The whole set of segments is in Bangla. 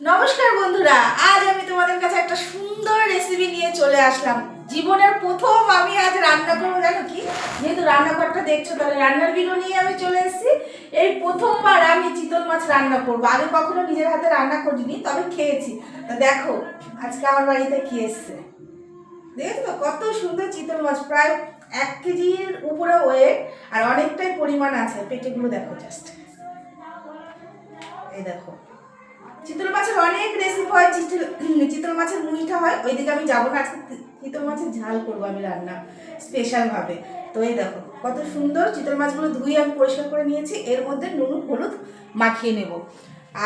নমস্কার বন্ধুরা, আজ আমি তোমাদের কাছে একটা সুন্দর রেসিপি নিয়ে চলে আসলাম। জীবনের প্রথম আমি আজ রান্না করব, জানো কি? যেহেতু রান্নাঘরটা দেখছ, তাহলে রান্নার ভিডিও নিয়ে আমি চলে এসেছি। এই প্রথমবার আমি চিতল মাছ রান্না করব। আগে কখনো নিজের হাতে রান্না করিনি, তবে খেয়েছি। তা দেখো, আজকে আমার বাড়িতে কি এসছে? দেখেছ তো, কত সুন্দর চিতল মাছ, প্রায় এক কেজির উপরে ওয়েট আর অনেকটাই পরিমাণ আছে। পেটেগুলো দেখো জাস্ট এই দেখো। চিতল মাছের অনেক রেসিপি হয়, চিতল চিতল মাছের মুইটা হয়, ওইদিকে আমি যাব না, আজকে চিতল মাছের ঝাল করব আমি রান্না স্পেশালভাবে তো এই দেখো, কত সুন্দর চিতল মাছগুলো ধুয়ে আমি পরিষ্কার করে নিয়েছি, এর মধ্যে নুন, হলুদ মাখিয়ে নেব।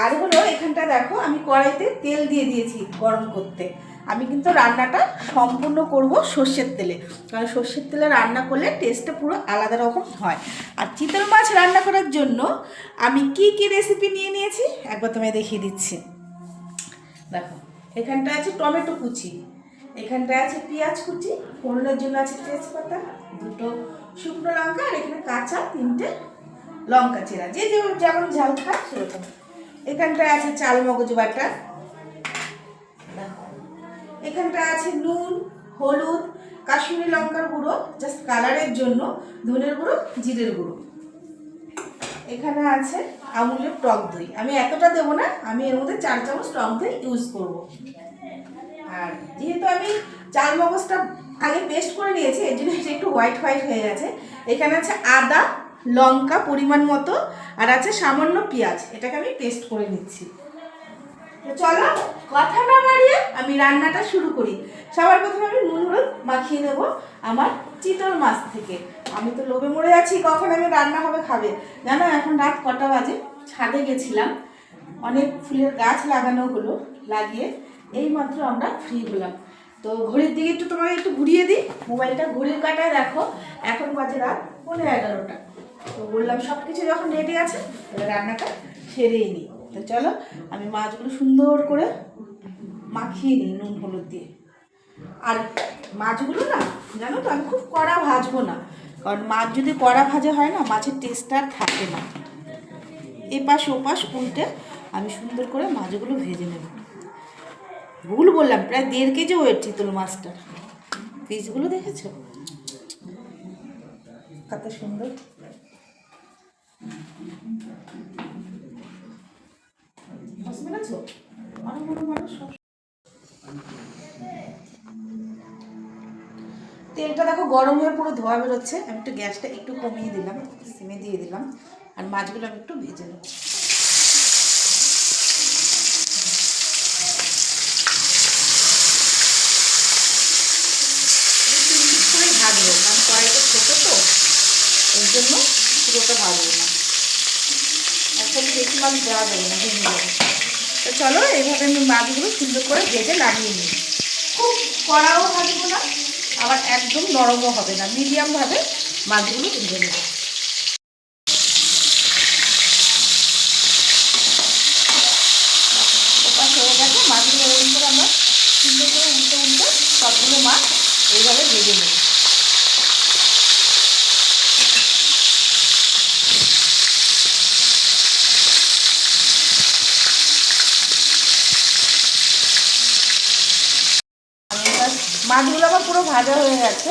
আর হলো এখানটা দেখো, আমি কড়াইতে তেল দিয়ে দিয়েছি গরম করতে। আমি কিন্তু রান্নাটা সম্পূর্ণ করব সর্ষের তেলে। কারণ সর্ষের তেলে রান্না করলে টেস্টটা পুরো আলাদা রকম হয়। আর চিতল মাছ রান্না করার জন্য আমি কি কি রেসিপি নিয়ে নিয়েছি একবার তোমায় দেখিয়ে দিচ্ছি। দেখো এখানটা আছে টমেটো কুচি এখানটা আছে পেঁয়াজ কুচি, ফোড়নের জন্য আছে তেজপাতা, দুটো শুকনো লঙ্কা, আর এখানে কাঁচা তিনটে লঙ্কা চেরা। যে যেমন ঝাল খায় সেরকম। এখানটায় আছে চাল মগজ বাটা এখানটা আছে নুন, হলুদ, কাশ্মীরি লঙ্কার গুঁড়ো জাস্ট কালারের জন্য ধনের গুঁড়ো, জিরের গুঁড়ো। এখানে আছে আমুলের টক দই। আমি এতটা দেবো না, আমি এর মধ্যে চার চামচ টক দই ইউজ করব। আর যেহেতু আমি চাল মগজটা আগে পেস্ট করে নিয়েছি, এর জন্য একটু হোয়াইট হোয়াইট হয়ে গেছে। এখানে আছে আদা, লঙ্কা পরিমাণ মতো, আর আছে সামান্য পেঁয়াজ। এটাকে আমি পেস্ট করে নিচ্ছি। তো চলো, কথা না বাড়িয়ে আমি রান্নাটা শুরু করি। সবার প্রথমে আমি নুন, হলুদ মাখিয়ে নেব আমার চিতল মাছ থেকে। আমি তো লোভে মরে আছি, কখন আমি রান্না হবে খাবে? জানো, এখন রাত কটা বাজে, ছাদে গেছিলাম। অনেক ফুলের গাছ লাগানো হলো, লাগিয়ে এই মাত্র আমরা ফ্রি হলাম। তো ঘড়ির দিকে একটু তোমাকে একটু ঘুরিয়ে দিই। মোবাইলটা ঘড়ির কাটায় দেখো, এখন বাজে রাত পনেরো এগারোটা। তো বললাম সব কিছু যখন রেডি আছে রান্নাটা সেরেই নিই। তো চলো, আমি মাছগুলো সুন্দর করে মাখিয়ে নিই নুন, হলুদ দিয়ে। আর মাছগুলো না, জানো তো, আমি খুব কড়া ভাজবো না। কারণ মাছ যদি কড়া ভাজা হয় না, মাছের টেস্ট আর থাকে না। এপাশ ওপাশ উল্টে আমি সুন্দর করে মাছগুলো ভেজে নেব। ভুল বললাম, প্রায় দেড় কেজি ওয়েট চিতল মাছটার। পিসগুলো দেখেছ? কত সুন্দর। বুঝতে পেরেছ অনেক বড় মানুষ তেলটা দেখো গরম হয়ে পুরো ধোয়া বেরোচ্ছে। আমি একটু গ্যাসটা একটু কমিয়ে দিলাম সিমে দিয়ে দিলাম। আর মাছগুলো আমি একটু ভেজে নেব। করেই ভাজবো, কারণ কড়াইটা ছোটো তো ওই জন্য পুরোটা ভাজবো না। একসাথে বেশি মাছ দেওয়া যাবে না ভেঙে যাবে তো চলো, এইভাবে আমি মাছগুলো সুন্দর করে ভেজে নামিয়ে নিই। খুব কড়াও ভাজবো না, আবার একদম নরমও হবে না, মিডিয়ামভাবে মাছগুলো ভেজে নেব। হয়ে মাছগুলো এরকম করে আমরা সুন্দর করে উল্টে উল্টে সবগুলো মাছ এইভাবে ভেজে নেব আমি এবার মাছগুলো আমার পুরো ভাজা হয়ে গেছে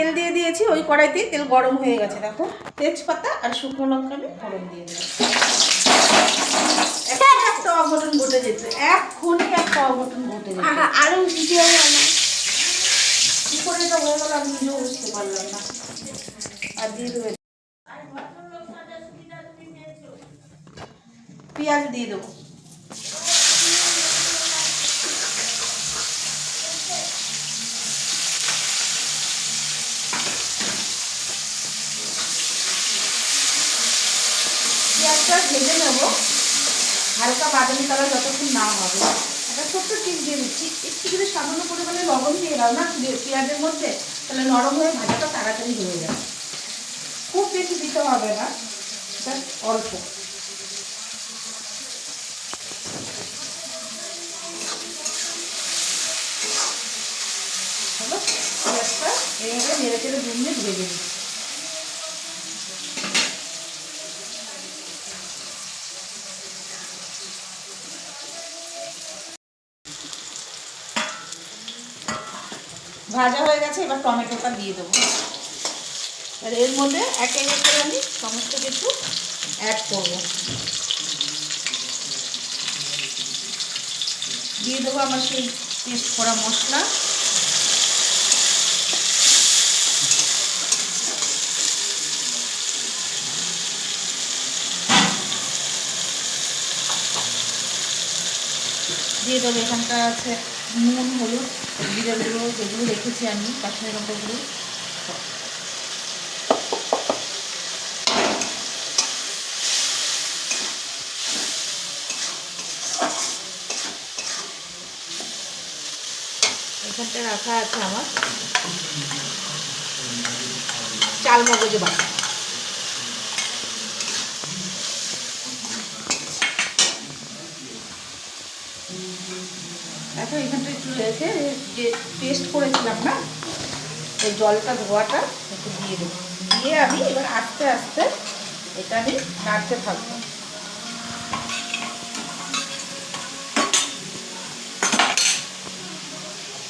তেল দিয়ে দিয়েছি ওই কড়াইতেই তেল গরম হয়ে গেছে দেখো। তেজপাতা আর শুকনো লঙ্কা আমি ফোড়ন দিয়ে দিলাম। এখন একটা অঘটন ঘটে যেত এক্ষুনি একটা অঘটন ঘটে যেত। আরও ভিডিও বানাই কি করে এটা হয়ে গেল আমি নিজেও বুঝতে পারলাম না। আর দিয়ে দেবে পেঁয়াজ দিয়ে দেবো পেঁয়াজটা ভেজে নেব। হালকা বাদামি কালার যতক্ষণ না হবে। একটা ছোট্ট টিপ দিয়ে দিচ্ছি। একটু যদি সামান্য পরিমাণে লবণ দিয়ে দাও না পেঁয়াজের মধ্যে, তাহলে নরম হয়ে ভাজাটা তাড়াতাড়ি হয়ে যাবে। খুব বেশি দিতে হবে না জাস্ট অল্প। পেঁয়াজটা এইভাবে নেড়ে চেড়ে দু মিনিট ভেজে নিচ্ছি। ভাজা হয়ে গেছে, এবার টমেটোটা দিয়ে দেবো। আর এর মধ্যে এক এক করে আমি সমস্ত কিছু অ্যাড করব। দিয়ে দেবো আমার সেই পেস্ট করা মশলা। দিয়ে দেবো এখানকার আছে নুন, হলুদ। জিরে যেগুলো রেখেছি আমি কাশ্মীর গুঁড়ো এখানটা রাখা আছে আমার। চাল মগজ বাটা এখন এখানটা একটু রেখে যে পেস্ট করেছিলাম না, এই জলটা ধোয়াটা একটু দিয়ে দেবো। দিয়ে আমি এবার আস্তে আস্তে এটা আমি নাড়তে থাকব।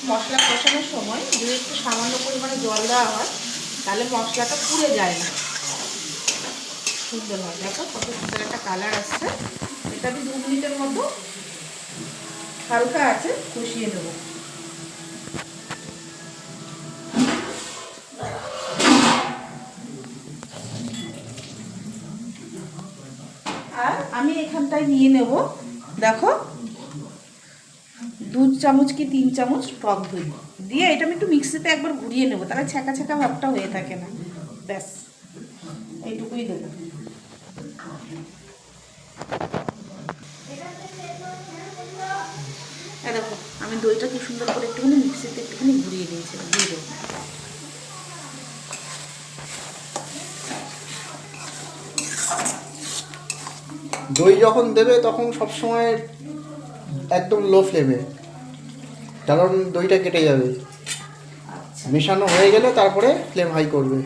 মশলা কষানোর সময় যদি একটু সামান্য পরিমাণে জল দেওয়া হয়, তাহলে মশলাটা পুড়ে যায় না। সুন্দর হয়। দেখো কত সুন্দর একটা কালার আসছে। এটা আমি দু মিনিটের মতো হালকা আছে, কষিয়ে দেবো আর আমি এখানটায় নিয়ে নেব। দেখো, দু চামচ কি তিন চামচ টক দই। দিয়ে এটা আমি একটু মিক্সিতে একবার ঘুরিয়ে নেব, তাহলে ছ্যাঁকা ছ্যাঁকা ভাবটা হয়ে থাকে না। ব্যাস, এইটুকুই দেবো এই দেখো আমি দইটা কি সুন্দর করে একটুখানি মিক্সিতে একটুখানি ঘুরিয়ে নিয়েছিলাম দিয়ে দই যখন দেবে তখন সবসময় একদম লো ফ্লেমে কারণ দইটা কেটে যাবে। আচ্ছা। মেশানো হয়ে গেলে তারপরে ফ্লেম হাই করবে।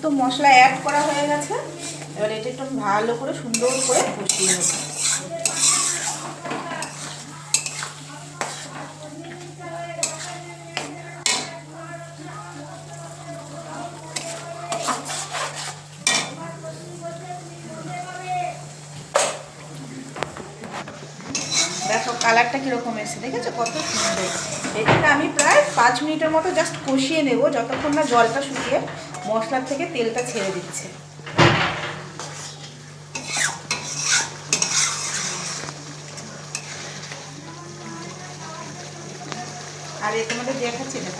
সমস্ত মশলা অ্যাড করা হয়ে গেছে। এবার এটা একটু ভালো করে সুন্দর করে কষিয়ে নেব। দেখো কালারটা কীরকম এসেছে, দেখেছ? কত সুন্দর। এটাকে আমি প্রায় পাঁচ মিনিটের মতো জাস্ট কষিয়ে নেব, যতক্ষণ না জলটা শুকিয়ে মশলার থেকে তেলটা ছেড়ে দিচ্ছে। আর এ তোমাদের দেখাচ্ছি না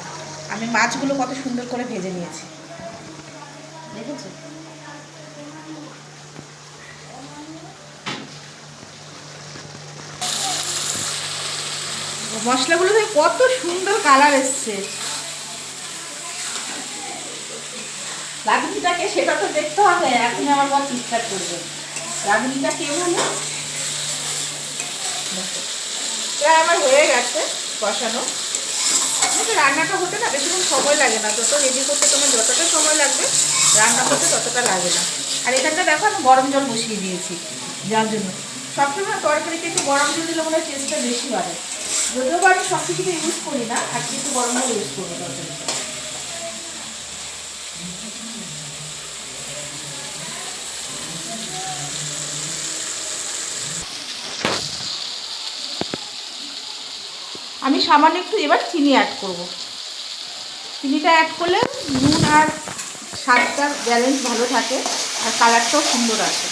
আমি মাছগুলো কত সুন্দর করে ভেজে নিয়েছি। দেখেছ? মশলাগুলো কত সুন্দর কালার এসছে। রাঁধুনিটাকে সেটা তো দেখতে হবে, এখন আমার বর চিৎকার করবে। রাঁধুনিটা কে ভালো আমার হয়ে গেছে বসানো রান্নাটা হতে না বেশিক্ষণ সময় লাগে না, যত রেডি করতে তোমার যতটা সময় লাগবে, রান্না করতে ততটা লাগে না। আর এখানটা দেখো, আমি গরম জল বসিয়ে দিয়েছি যার জন্য। সবসময় তরকারিতে একটু গরম জল দিলে মনে হয় টেস্টটা বেশি বাড়ে। যদিও বা আমি সব কিছুতে ইউজ করি না, আজকে একটু গরম জল ইউজ করব তরকারিতে। আমি সামান্য একটু এবার চিনি অ্যাড করব। চিনিটা অ্যাড করলে নুন আর স্বাদটার ব্যালেন্স ভালো থাকে আর কালারটাও সুন্দর আসে।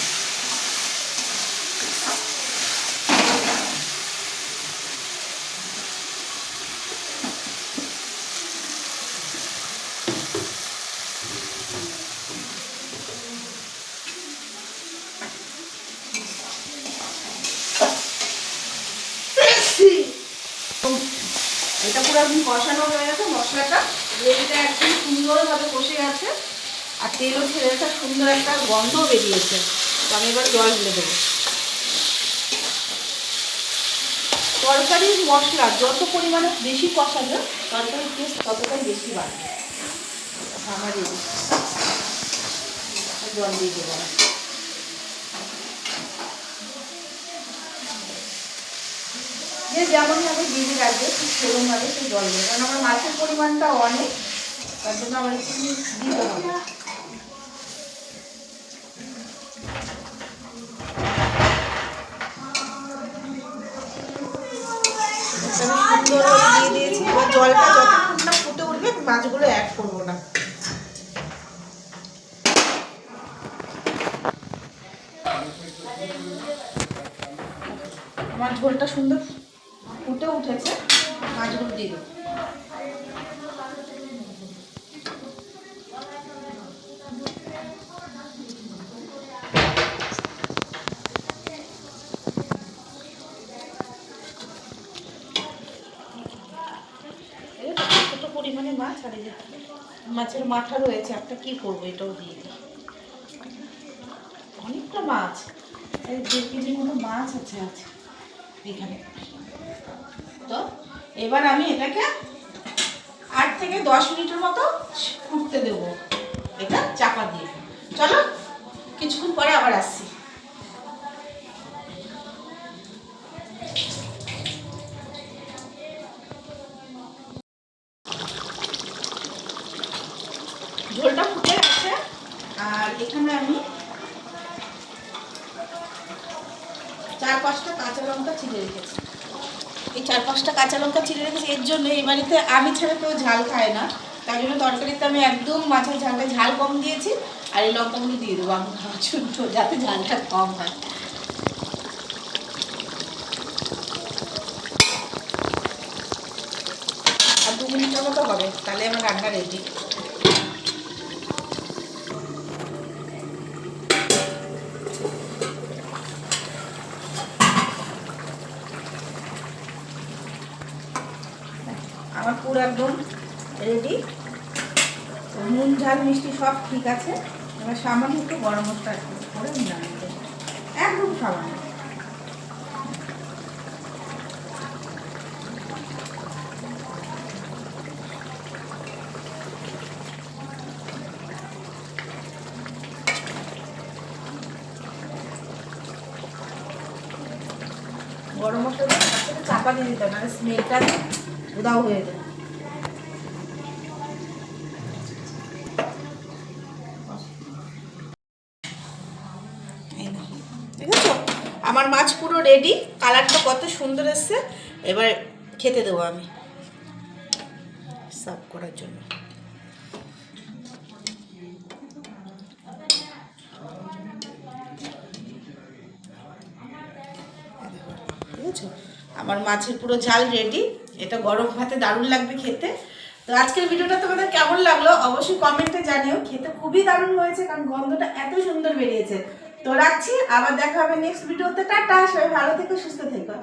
একদম কষানো হয়ে গেছে, মশলাটা গ্রেভিটা একদম সুন্দরভাবে কষে গেছে আর তেলও ছেড়ে আর সুন্দর একটা গন্ধ বেরিয়েছে। তো আমি এবার জল ঢেলে দেবো। তরকারির মশলা যত পরিমাণে বেশি কষাবে, তরকারির টেস্ট ততটাই বেশি বাড়বে। আমার জল দিয়ে দেবো। যে যেমনভাবে গ্রেভি রাখবে, ঠিক সেরকমভাবে সেই জল দেবে। কারণ আমার মাছের পরিমাণটা অনেক, তার জন্য আমার একটু দিতে হবে। দিয়ে দিয়েছি। জলটা যতক্ষণ না ফুটে উঠবে, মাছগুলো অ্যাড করব না। আমার ঝোলটা সুন্দর। ফুটে উঠেছে মাছগুলো দিয়ে দেবো। পরিমাণে মাছ, আর মাছের মাথা রয়েছে, একটা কি করব এটাও দিয়ে দিই। অনেকটা মাছ দেড় কেজির মতো মাছ আছে আছে এখানে। এবার আমি এটাকে আট থেকে দশ মিনিটের মতো ফুটতে দেবো। এটা চাপা দিয়ে। চলো, কিছুক্ষণ পরে আবার আসছি। কাঁচা লঙ্কা ছিঁড়ে রেখেছি, এর জন্য এই বাড়িতে আমি ছাড়া কেউ ঝাল খায় না। তাই জন্য তরকারিতে আমি একদম মাছের ঝালটা ঝাল কম দিয়েছি, আর এই লঙ্কাগুলো দিয়ে দেবো আমি জন্য, যাতে ঝালটা কম হয়। আর দু মিনিটের মতো হবে, তাহলে আমার রান্না রেডি আমার পুরো একদম রেডি নুন, ঝাল, মিষ্টি সব ঠিক আছে। এবার সামান্য একটু গরম মশলা করে একদম সামান্য। গরম মশলা চাপা দিয়ে দিতে হবে নাহলে স্মেলটা উদাও হয়ে যায়। আমার মাছ পুরো রেডি কালারটা কত সুন্দর এসছে। এবার খেতে দেবো আমি। সার্ভ করার জন্য। আমার মাছের পুরো ঝাল রেডি এটা গরম ভাতে দারুণ লাগবে খেতে। তো আজকের ভিডিওটা তোমাদের কেমন লাগল অবশ্যই কমেন্টে জানিও। খেতে খুবই দারুণ হয়েছে কারণ গন্ধটা এত সুন্দর বেরিয়েছে। তো রাখছি, আবার দেখা হবে নেক্সট ভিডিওতে টাটা, সবাই ভালো থেকো, সুস্থ থেকো।